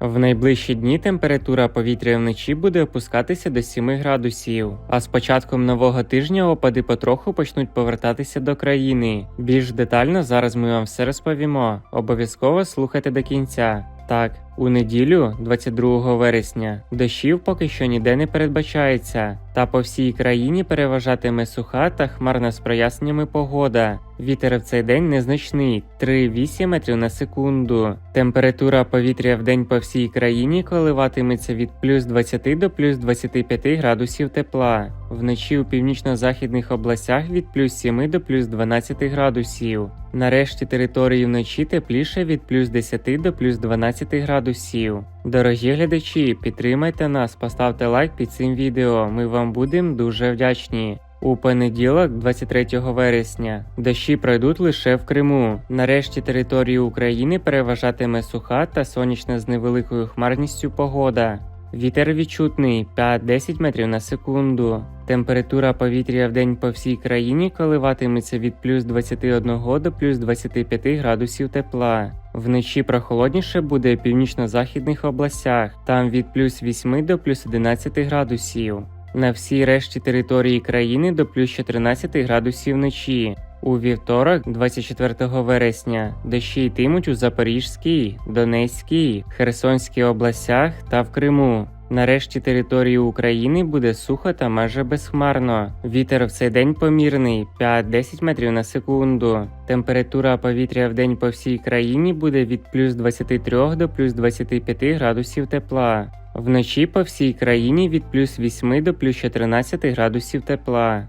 В найближчі дні температура повітря вночі буде опускатися до 7 градусів. А з початком нового тижня опади потроху почнуть повертатися до країни. Більш детально зараз ми вам все розповімо. Обов'язково слухайте до кінця. Так, у неділю, 22 вересня, дощів поки що ніде не передбачається, та по всій країні переважатиме суха та хмарна з проясненнями погода. Вітер в цей день незначний 3,8 метрів на секунду. Температура повітря в день по всій країні коливатиметься від плюс 20 до плюс 25 градусів тепла. Вночі у північно-західних областях від плюс 7 до плюс 12 градусів. Нарешті території вночі тепліше від плюс 10 до плюс 12 градусів. Дорогі глядачі, підтримайте нас, поставте лайк під цим відео. Ми вам будемо дуже вдячні. У понеділок, 23 вересня, дощі пройдуть лише в Криму. Нарешті територію України переважатиме суха та сонячна з невеликою хмарністю погода. Вітер відчутний 5-10 метрів на секунду. Температура повітря в день по всій країні коливатиметься від плюс 21 до плюс 25 градусів тепла. Вночі прохолодніше буде в північно-західних областях, там від плюс 8 до плюс 11 градусів. На всій решті території країни до плюс 14 градусів вночі. У вівторок, 24 вересня, дощі йтимуть у Запорізькій, Донецькій, Херсонській областях та в Криму. Нарешті території України буде сухо та майже безхмарно. Вітер в цей день помірний 5-10 метрів на секунду. Температура повітря в день по всій країні буде від плюс 23 до плюс 25 градусів тепла. Вночі по всій країні від плюс 8 до плюс 14 градусів тепла.